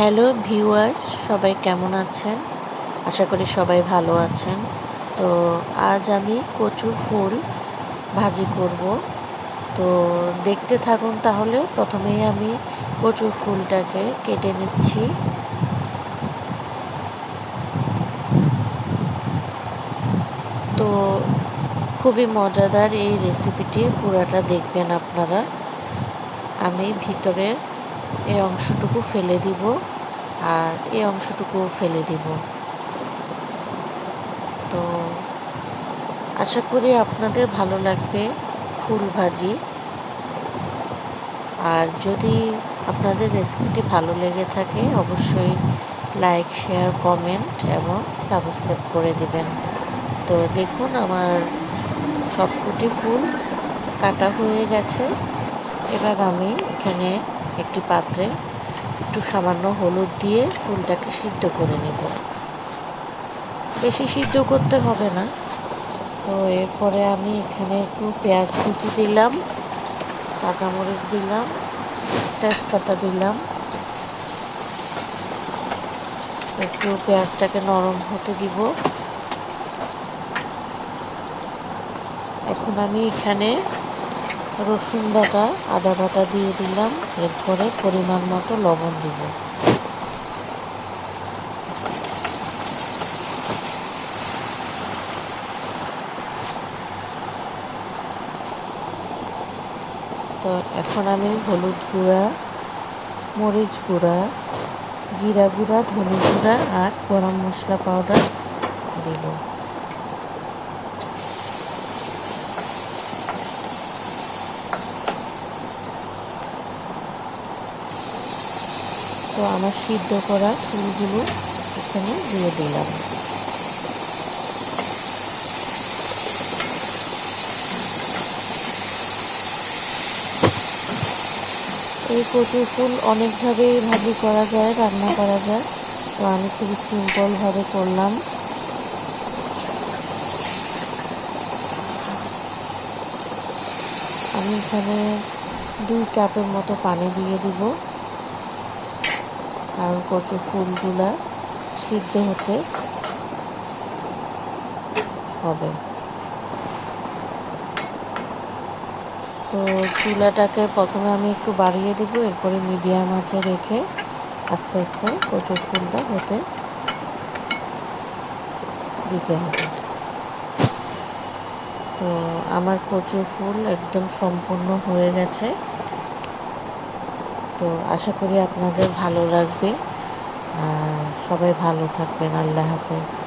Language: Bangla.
হ্যালো ভিউয়ার্স সবাই কেমন আছেন? আশা করি সবাই ভালো আছেন। তো আজ আমি কচুর ফুল ভাজি করব। তো দেখতে থাকুন তাহলে, প্রথমেই আমি কচুর ফুলটাকে কেটে নিচ্ছি। তো খুবই মজাদার এই রেসিপিটি পুরাটা দেখবেন আপনারা। আমি ভিতরের এই অংশটুকু ফেলে দিব আর এই অংশটুকু ফেলে দিব। তো আশা করি আপনাদের ভালো লাগবে ফুল ভাজি। আর যদি আপনাদের রেসিপিটি ভালো লেগে থাকে, অবশ্যই লাইক, শেয়ার, কমেন্ট এবং সাবস্ক্রাইব করে দিবেন। তো দেখুন আমার সবকটি ফুল কাটা হয়ে গেছে। এবার আমি এখানে একটি পাত্রে একটু সামান্য হলুদ দিয়ে ফুলটাকে সিদ্ধ করে নেব। বেশি সিদ্ধ করতে হবে না। তো এরপরে আমি এখানে একটু পেঁয়াজ কুচি দিলাম, কাঁচামরিচ দিলাম, তেজপাতা দিলাম। একটু পেঁয়াজটাকে নরম হতে দিব। এখন আমি এখানে রসুন বাটা, আদা বাটা দিয়ে দিলাম। এরপরে পরিমাণ মতো লবণ দিব। তো এখন আমি হলুদ গুঁড়া, মরিচ গুঁড়া, জিরা গুঁড়া, ধনে গুঁড়া আর গরম মশলা পাউডার দিব। তো আমার সিদ্ধ করা ফুলগুলো এখানে দিয়ে দিলাম। এই কচু ফুল অনেকভাবেই ভাজি করা যায়, রান্না করা যায়। তো আমি খুবই সিম্পলভাবে করলাম। আমি এখানে দুই কাপের মতো পানি দিয়ে দিব। আর কত ফুলগুলা সিদ্ধ হতে হবে। তো চুলাটাকে প্রথমে আমি একটু বাড়িয়ে দেব, এরপরে মিডিয়াম আঁচে রেখে আস্তে আস্তে কচু ফুলটা হতে দিতে হবে। তো আমার কচু ফুল একদম সম্পূর্ণ হয়ে গেছে। তো আশা করি আপনাদের ভালো লাগবে। সবাই ভালো থাকবেন। আল্লাহ হাফেজ।